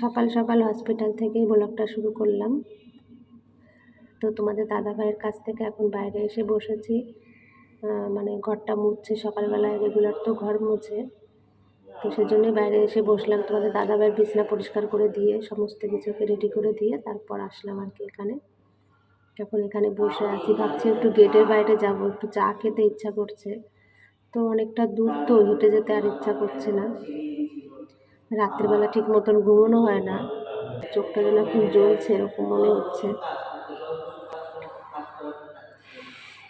সকাল সকাল হসপিটাল থেকেই ব্লগটা শুরু করলাম। তো তোমাদের দাদা ভাইয়ের কাছ থেকে এখন বাইরে এসে বসেছি। মানে ঘরটা মুছছে, সকালবেলায় রেগুলার তো ঘর মুছে। তো সেজন্যই বাইরে এসে বসলাম। তোমাদের দাদা ভাইয়ের বিছনা পরিষ্কার করে দিয়ে, সমস্ত কিছুকে রেডি করে দিয়ে, তারপর আসলাম আর কি এখানে। এখন এখানে বসে আছি, ভাবছি একটু গেটের বাইরে যাব, একটু চা খেতে ইচ্ছা করছে। তো অনেকটা দূর তো, হেঁটে যেতে আর ইচ্ছা করছে না। রাত্রিবেলা ঠিক মতন ঘুমোনো হয় না। চোখটা যেন খুব জ্বলছে, এরকম মনে হচ্ছে।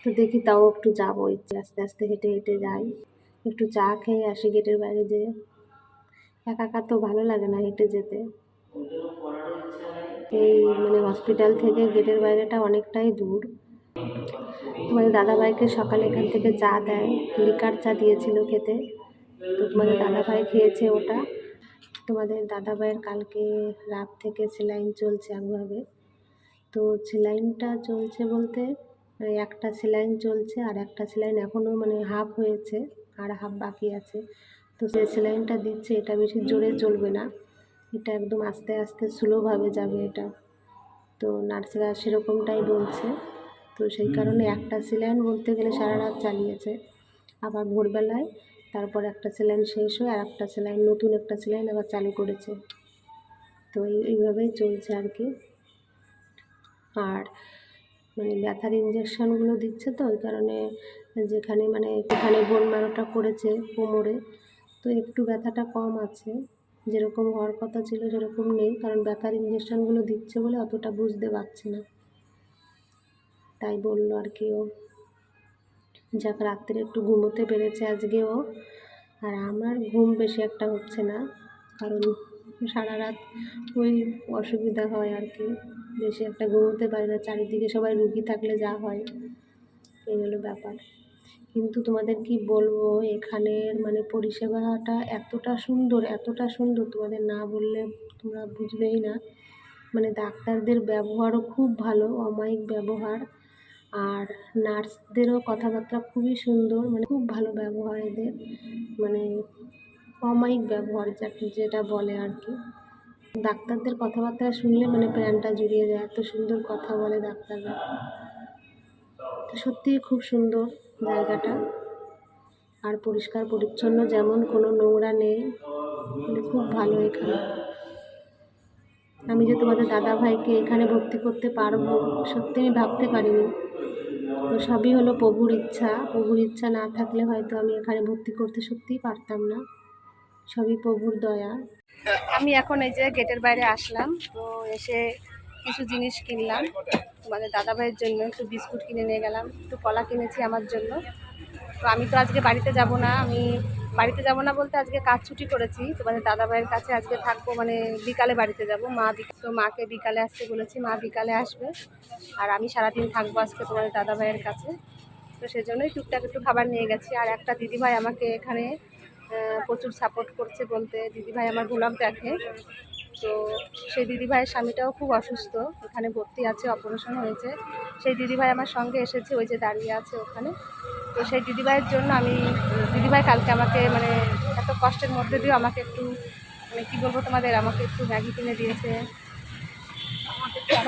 তো দেখি তাও একটু যাব, ইচ্ছে আস্তে আস্তে হেঁটে হেঁটে যাই। একটু চা খেয়ে আসি গেটের বাইরে যেয়ে। একা একা তো ভালো লাগে না হেঁটে যেতে। এই মানে হসপিটাল থেকে গেটের বাইরেটা অনেকটাই দূর। তোমাদের দাদাভাইকে সকালে এখান থেকে চা দেয় লিকার চা দিয়েছিল খেতে। তো তোমাদের দাদাভাই খেয়েছে ওটা। তোমাদের দাদাভাইয়ের কালকে রাত থেকে সেলাইন চলছে একভাবে। তো সেলাইনটা চলছে বলতে মানে একটা সেলাইন চলছে আর একটা সেলাইন এখনও মানে হাফ হয়েছে, আর হাফ বাকি আছে। তো যে সেলাইনটা দিচ্ছে, এটা বেশি জোরে চলবে না। এটা একদম আস্তে আস্তে স্লোভাবে যাবে এটা। তো নার্সরা সেরকমটাই বলছে। তো সেই কারণে একটা সেলাইন বলতে গেলে সারা রাত চালিয়েছে। আবার ভোরবেলায় তারপর একটা সেলাইন শেষ হয়ে আর একটা সেলাইন নতুন একটা সেলাইন আবার চালু করেছে। তো এইভাবেই চলছে আর কি। আর মানে ব্যথার ইঞ্জেকশনগুলো দিচ্ছে তো ওই কারণে যেখানে মানে এখানে বোন ম্যারোটা করেছে কোমরে তো একটু ব্যথাটা কম আছে। যেরকম হওয়ার কথা ছিল সেরকম নেই, কারণ ব্যথার ইঞ্জেকশনগুলো দিচ্ছে বলে অতটা বুঝতে পারছি না। তাই বলল আর কি ও। যাক, রাত্রে একটু ঘুমোতে পেরেছে আজকে ও। আর আমার ঘুম বেশি একটা হচ্ছে না, কারণ সারা রাত ওই অসুবিধা হয় আর কি। বেশি একটা ঘুমোতে পারি না, চারিদিকে সবাই রুগী থাকলে যা হয়, এই হলো ব্যাপার। কিন্তু তোমাদের কি বলব, এখানের মানে পরিষেবাটা এতটা সুন্দর এতটা সুন্দর, তোমাদের না বললে তোমরা বুঝবেই না। মানে ডাক্তারদের ব্যবহারও খুব ভালো, অমায়িক ব্যবহার। আর নার্সদেরও কথাবার্তা খুবই সুন্দর মানে খুব ভালো ব্যবহার এদের। মানে অমায়িক ব্যবহার যেটা বলে আর কি। ডাক্তারদের কথাবার্তা শুনলে মানে প্রাণটা জুড়িয়ে যায়, এত সুন্দর কথা বলে ডাক্তাররা। তো সত্যিই খুব সুন্দর জায়গাটা। আর পরিষ্কার পরিচ্ছন্ন যেমন কোনো নোংরা নেই মানে খুব ভালো এখানে। আমি যে তোমাদের দাদা ভাইকে এখানে ভর্তি করতে পারব, সত্যি আমি ভাবতে পারিনি। তো সবই হলো প্রভুর ইচ্ছা। প্রভুর ইচ্ছা না থাকলে হয়তো আমি এখানে ভর্তি করতে সত্যিই পারতাম না। সবই প্রভুর দয়া। আমি এখন এই যে গেটের বাইরে আসলাম, তো এসে কিছু জিনিস কিনলাম। তোমাদের দাদা ভাইয়ের জন্য একটু বিস্কুট কিনে নিয়ে গেলাম, একটু কলা কিনেছি আমার জন্য। তো আমি তো আজকে বাড়িতে যাব না, আমি বাড়িতে যাব না বলতে আজকে কাজ ছুটি করেছি। তোমাদের দাদা ভাইয়ের কাছে আজকে থাকব মানে বিকালে বাড়িতে যাব। মা তো মাকে বিকালে আসতে বলেছি, মা বিকালে আসবে। আর আমি সারাদিন থাকব আজকে তোমাদের দাদা ভাইয়ের কাছে। তো সেজন্যই টুকটাক একটু খাবার নিয়ে গেছি। আর একটা দিদিভাই আমাকে এখানে প্রচুর সাপোর্ট করছে বলতে দিদিভাই আমার গোলাপ দেখে তো সেই দিদিভাইয়ের স্বামীটাও খুব অসুস্থ ওখানে ভর্তি আছে অপারেশন হয়েছে। সেই দিদিভাই আমার সঙ্গে এসেছে, ওই যে দাঁড়িয়ে আছে ওখানে। তো সেই দিদিভাইয়ের জন্য আমি, দিদিভাই কালকে আমাকে মানে এত কষ্টের মধ্যে দিয়েও আমাকে একটু মানে কী বলব তোমাদের, আমাকে একটু ম্যাগি কিনে দিয়েছে।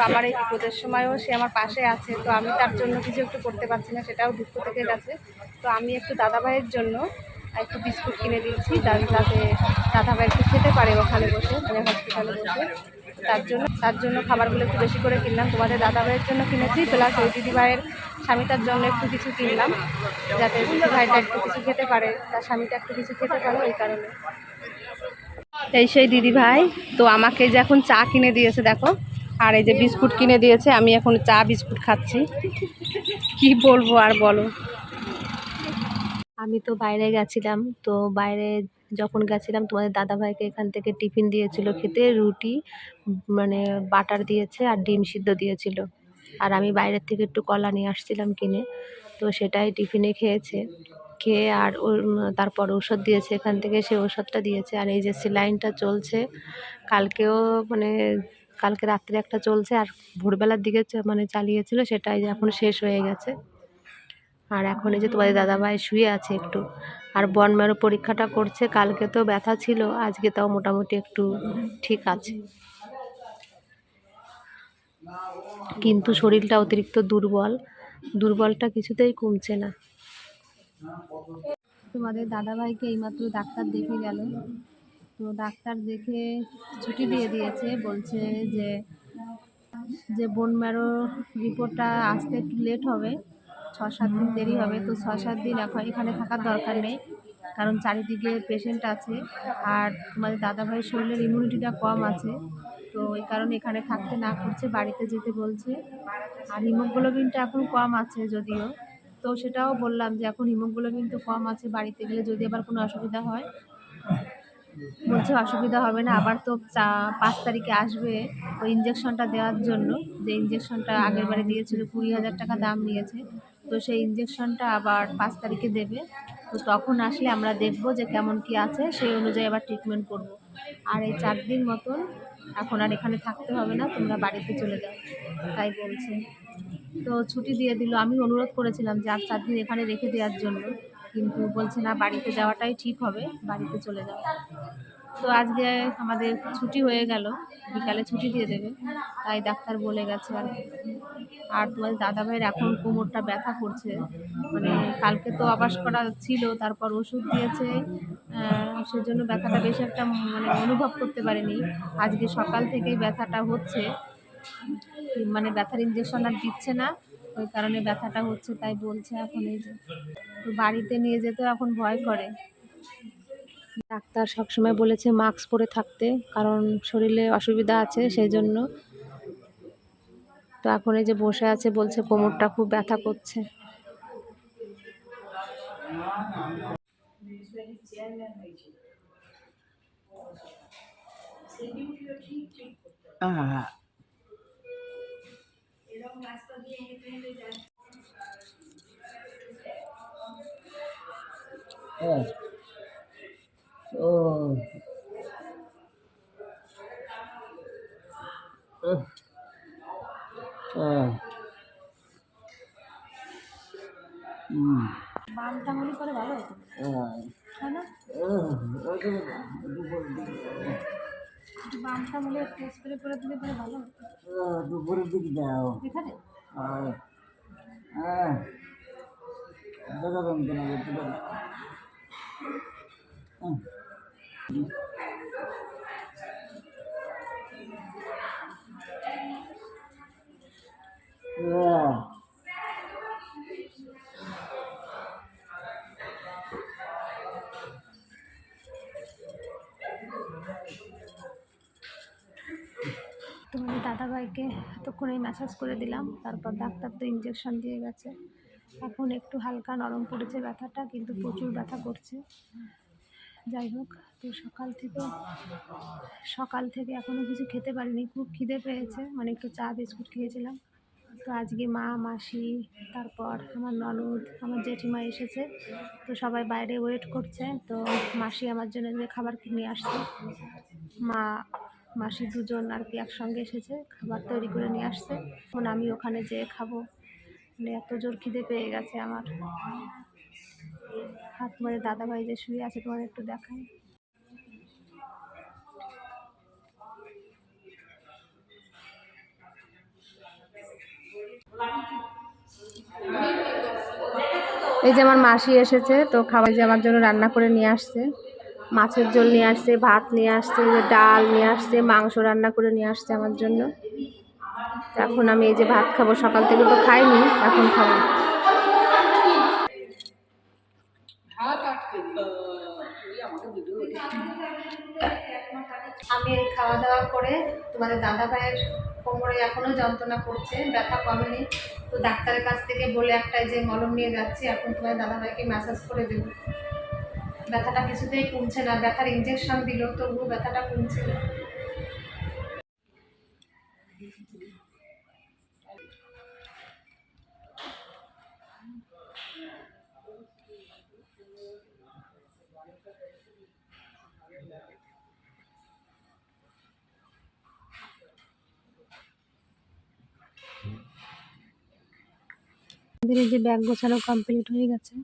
আমার এই বিপদের সময়ও সে আমার পাশে আছে, তো আমি তার জন্য কিছু একটু করতে পারছি না, সেটাও দুঃখ থেকে গেছে। তো আমি একটু দাদাভাইয়ের জন্য একটু বিস্কুট কিনে দিয়েছি যা- যাতে দাদাভাই একটু খেতে পারে ওখানে বসে মানে হসপিটালে বসে। তার জন্য তার জন্য খাবারগুলো একটু বেশি করে কিনলাম। তোমাদের দাদা ভাইয়ের জন্য কিনেছি প্লাস ওই দিদিভাইয়ের স্বামীটার জন্য একটু কিছু কিনলাম, যাতে দিদিভাইটা একটু কিছু খেতে পারে, তার স্বামীটা একটু কিছু খেতে পারে ওই কারণে। এই সেই দিদি ভাই, তো আমাকে যে এখন চা কিনে দিয়েছে, দেখো, আর এই যে বিস্কুট কিনে দিয়েছে, আমি এখন চা বিস্কুট খাচ্ছি। কি বলব আর বলো? আমি তো বাইরে গেছিলাম। তো বাইরে যখন গেছিলাম, তোমাদের দাদাভাইকে এখান থেকে টিফিন দিয়েছিল খেতে, রুটি মানে বাটার দিয়েছে আর ডিম সিদ্ধ দিয়েছিল। আর আমি বাইরের থেকে একটু কলা নিয়ে আসছিলাম কিনে। তো সেটাই টিফিনে খেয়েছে। খেয়ে আর ওর, তারপর ওষুধ দিয়েছে এখান থেকে, সে ওষুধটা দিয়েছে। আর এই যে সেলাইনটা চলছে, কালকেও মানে কালকে রাত্রে একটা চলছে আর ভোরবেলার দিকে মানে চালিয়েছিল, সেটাই এখন শেষ হয়ে গেছে। আর এখন এই যে তোমাদের দাদাভাই শুয়ে আছে একটু। আর বনমেরো পরীক্ষাটা করছে, কালকে তো ব্যথা ছিল, আজকে তাও মোটামুটি একটু ঠিক আছে। কিন্তু শরীরটা অতিরিক্ত দুর্বল, দুর্বলটা কিছুতেই কমছে না। তোমাদের দাদাভাইকে এইমাত্র ডাক্তার দেখে গেল। তো ডাক্তার দেখে ছুটি দিয়ে দিয়েছে, বলছে যে যে বোন ম্যারো রিপোর্টটা আসতে একটু লেট হবে। ছ সাত দিন দেরি হবে, তো ছ সাত দিন এখন এখানে থাকার দরকার নেই, কারণ চারিদিকে পেশেন্ট আছে আর তোমাদের দাদাভাইয়ের শরীরের ইমিউনিটিটা কম আছে, তো এই কারণে এখানে থাকতে না করছে, বাড়িতে যেতে বলছে। আর হিমোগ্লোবিনটা এখন কম আছে যদিও, তো সেটাও বললাম যে এখন হিমোগ্লোবিন তো কম আছে, বাড়িতে গেলে যদি আবার কোনো অসুবিধা হয়, বলছে অসুবিধা হবে না, আবার তো চা পাঁচ তারিখে আসবে ওই ইঞ্জেকশনটা দেওয়ার জন্য, যে ইঞ্জেকশনটা আগের বারে দিয়েছিল কুড়ি হাজার টাকা দাম নিয়েছে তো সেই ইঞ্জেকশনটা আবার পাঁচ তারিখে দেবে। তো তখন আসলে আমরা দেখব যে কেমন কি আছে, সেই অনুযায়ী আবার ট্রিটমেন্ট করব। আর এই চার দিন মতন এখন আর এখানে থাকতে হবে না, তোমরা বাড়িতে চলে যাও, তাই বলছে। তো ছুটি দিয়ে দিল। আমি অনুরোধ করেছিলাম যে আর চার দিন এখানে রেখে দেওয়ার জন্য, কিন্তু বলছে না, বাড়িতে যাওয়াটাই ঠিক হবে, বাড়িতে চলে যাও। তো আজকে আমাদের ছুটি হয়ে গেল, বিকালে ছুটি দিয়ে দেবে, তাই ডাক্তার বলে গেছে আর। আর তোমার দাদাভাইয়ের এখন কোমরটা ব্যথা করছে। মানে কালকে তো আবাস করা ছিল, তারপর ওষুধ দিয়েছে সেজন্য ব্যথাটা বেশি একটা মানে অনুভব করতে পারেনি। আজকে সকাল থেকেই ব্যথাটা হচ্ছে মানে ব্যথার ইঞ্জেকশন আর দিচ্ছে না, ওই কারণে ব্যথাটা হচ্ছে তাই বলছে এখন এই যে। বাড়িতে নিয়ে যেতেও এখন ভয় করে। ডাক্তার সবসময় বলেছে মাস্ক পরে থাকতে, কারণ শরীরে অসুবিধা আছে সেই জন্য তো এখন এই যে বসে আছে বলছে কোমরটা খুব ব্যথা করছে। মিউনিসিপ্যালিটি চেয়ারম্যান দুপুরের দিকে। যাও। হ্যাঁ। দেখাবেন কেন? করতে পারেন তোমাদের দাদাভাইকে এতক্ষণেই ম্যাসাজ করে দিলাম, তারপর ডাক্তার তো ইঞ্জেকশন দিয়ে গেছে। এখন একটু হালকা নরম পড়েছে ব্যথাটা, কিন্তু প্রচুর ব্যথা করছে। যাই হোক, তো সকাল থেকে সকাল থেকে এখনও কিছু খেতে পারিনি, খুব খিদে পেয়েছে মানে একটু চা, বিস্কুট খেয়েছিলাম। তো আজকে মা, মাসি, তারপর আমার ননদ, আমার জেঠিমা এসেছে। তো সবাই বাইরে ওয়েট করছে। তো মাসি আমার জন্য যে খাবার কিনে আসছে। মা, মাসি দুজন আর কি একসঙ্গে এসেছে, খাবার তৈরি করে নিয়ে আসছে। এখন আমি ওখানে যেয়ে খাব। মানে এত জোর খিদে পেয়ে গেছে আমার। আর তোমাদের দাদাভাই যে শুয়ে আছে তোমার একটু দেখাই। এই যে আমার মাসি এসেছে, তো খাবার যে আমার জন্য রান্না করে নিয়ে আসছে। মাছের ঝোল নিয়ে আসছে, ভাত নিয়ে আসছে ডাল নিয়ে আসছে, মাংস রান্না করে নিয়ে আসছে আমার জন্য। এখন আমি এই যে ভাত খাব, সকাল থেকে তো খাইনি, এখন খাব। এই খাওয়া দাওয়া করে তোমাদের দাদা ভাইয়ের কোমরে এখনও যন্ত্রণা করছে, ব্যথা কমেনি। তো ডাক্তারের কাছ থেকে বলে একটাই যে, মলম নিয়ে যাচ্ছি, এখন তোমার দাদা ভাইকে ম্যাসাজ করে দেবো। ব্যথাটা কিছুতেই কমছে না, ব্যথার ইঞ্জেকশন দিল, তবুও ব্যথাটা কমছে না। আমাদের এই যে ব্যাগ গোছানো কমপ্লিট হয়ে গেছে।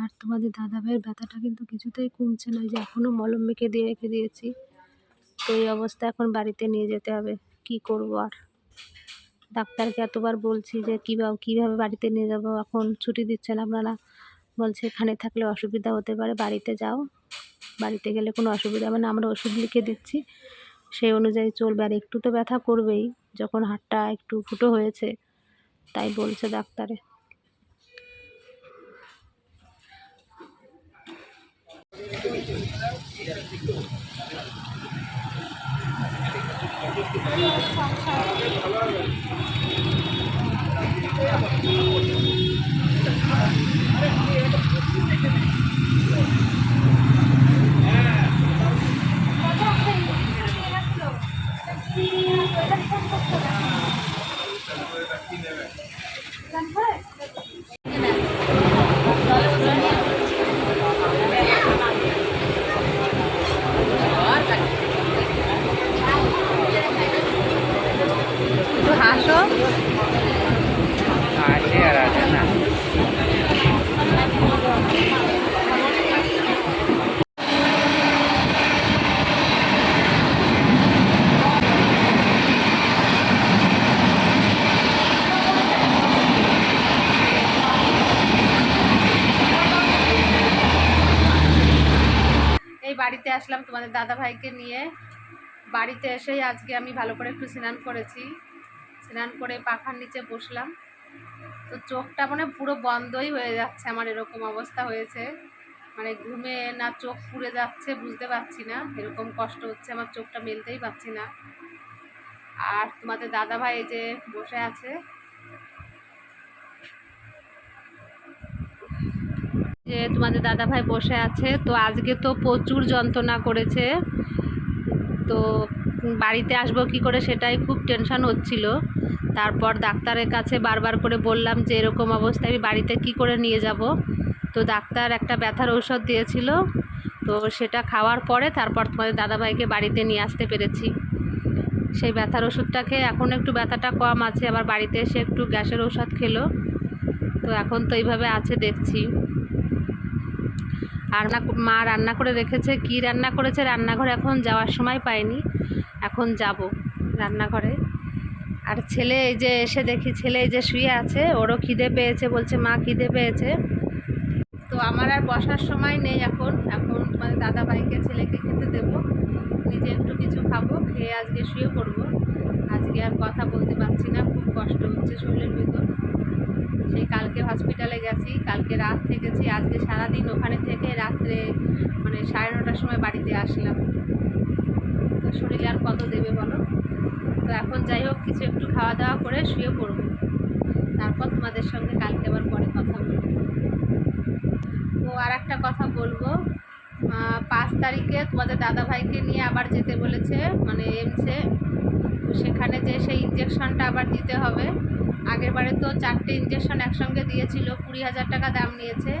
আর তোমাদের দাদা ভাইয়ের ব্যথাটা কিন্তু কিছুতেই কমছে না যে এখনও মলম মেখে দিয়ে রেখে দিয়েছি। তো এই অবস্থা এখন বাড়িতে নিয়ে যেতে হবে, কি করব আর? ডাক্তারকে এতবার বলছি যে কীভাবে কীভাবে বাড়িতে নিয়ে যাব, এখন ছুটি দিচ্ছেন আপনারা। বলছে এখানে থাকলে অসুবিধা হতে পারে, বাড়িতে যাও। বাড়িতে গেলে কোনো অসুবিধা হবে না, আমরা ওষুধ লিখে দিচ্ছি। সেই অনুযায়ী চলবে, আর একটু তো ব্যথা করবেই, যখন হাতটা একটু ফুটো হয়েছে। তাই বলছে ডাক্তারে। বাড়িতে আসলাম তোমাদের দাদা ভাইকে নিয়ে। বাড়িতে এসেই আজকে আমি ভালো করে একটু স্নান করেছি। স্নান করে পাখার নিচে বসলাম। তো চোখটা মানে পুরো বন্ধই হয়ে যাচ্ছে আমার, এরকম অবস্থা হয়েছে। মানে ঘুমে না চোখ পুড়ে যাচ্ছে বুঝতে পারছি না, এরকম কষ্ট হচ্ছে আমার চোখটা মেলতেই পারছি না। আর তোমাদের দাদা ভাই যে বসে আছে। যে তোমাদের দাদা ভাই বসে আছে, তো আজকে তো প্রচুর যন্ত্রণা করেছে। তো বাড়িতে আসব কি করে সেটাই খুব টেনশন হচ্ছিল। তারপর ডাক্তারের কাছে বারবার করে বললাম যে, এরকম অবস্থায় আমি বাড়িতে কি করে নিয়ে যাব? তো ডাক্তার একটা ব্যথার ঔষধ দিয়েছিল। তো সেটা খাওয়ার পরে তারপর তোমাদের দাদাভাইকে বাড়িতে নিয়ে আসতে পেরেছি। সেই ব্যথার ওষুধটাকে এখন একটু ব্যথাটা কম আছে, আবার বাড়িতে এসে একটু গ্যাসের ঔষধ খেলো। তো এখন তো এইভাবে আছে, দেখছি। আর মা রান্না করে রেখেছে, কি রান্না করেছে রান্নাঘরে এখন যাওয়ার সময় পাইনি। এখন যাব রান্নাঘরে। আর ছেলে এই যে এসে দেখি, ছেলে এই যে শুয়ে আছে, ওরও খিদে পেয়েছে বলছে, মা, খিদে পেয়েছে। তো আমার আর বসার সময় নেই এখন। এখন মানে দাদা ভাইকে ছেলেকে খেতে দেবো। নিজে একটু কিছু খাব, খেয়ে আজকে শুয়ে পড়ব। আজকে আর কথা বলতে পারছি না, খুব কষ্ট হচ্ছে শরীরের ভিতর। সেই কালকে হসপিটালে গেছি, কালকে রাত থেকেছি। আজকে সারাদিন ওখানে থেকে রাত্রে মানে সাড়ে নটার সময় বাড়িতে আসলাম। শরীরে আর কত দেবে বলো? তো এখন যাই হোক, কিছু একটু খাওয়া দাওয়া করে শুয়ে পড়ব। তারপর তোমাদের সঙ্গে কালকে আবার পরে কথা বলব। তো আর একটা কথা বলব পাঁচ তারিখে তোমাদের দাদা ভাইকে নিয়ে আবার যেতে বলেছে মানে এমসে সেখানে যে সেই ইঞ্জেকশনটা আবার দিতে হবে। আগের বারে তো চারটে ইঞ্জেকশন একসঙ্গে দিয়েছিল, কুড়ি হাজার টাকা দাম নিয়েছে।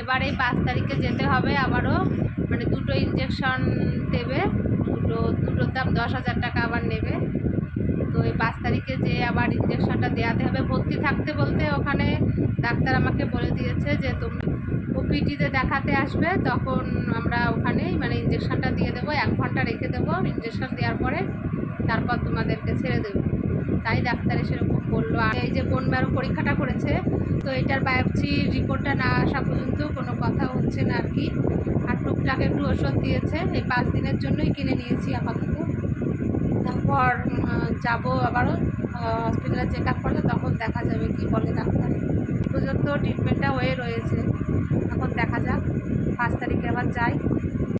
এবার পাঁচ তারিখে যেতে হবে আবারও মানে দুটো ইঞ্জেকশন দেবে। দুটো, দুটোর দাম দশ হাজার টাকা আবার নেবে। তো ওই পাঁচ তারিখে যে আবার ইঞ্জেকশনটা দেওয়াতে হবে, ভর্তি থাকতে বলতে ওখানে ডাক্তার আমাকে বলে দিয়েছে যে তুমি, ওপিটিতে দেখাতে আসবে, তখন আমরা ওখানেই মানে ইঞ্জেকশনটা দিয়ে দেবো, এক ঘণ্টা রেখে দেবো। ইঞ্জেকশন দেওয়ার পরে তারপর তোমাদেরকে ছেড়ে দেবো। তাই ডাক্তারে সেরকম বলল। আর এই যে বোন ম্যারো পরীক্ষাটা করেছে, তো এটার বায়োপসি রিপোর্টটা না আসা পর্যন্ত কোনো কথা হচ্ছে না আর কি। আর টুকটাক একটু ওষুধ দিয়েছে, এই পাঁচ দিনের জন্যই কিনে নিয়েছি আপাতত। তারপর যাব আবারও হসপিটালে চেক আপ করলে তখন দেখা যাবে কি বলে ডাক্তার। পর্যন্ত ট্রিটমেন্টটা হয়ে রয়েছে। এখন দেখা যাক, পাঁচ তারিখে আবার যাই।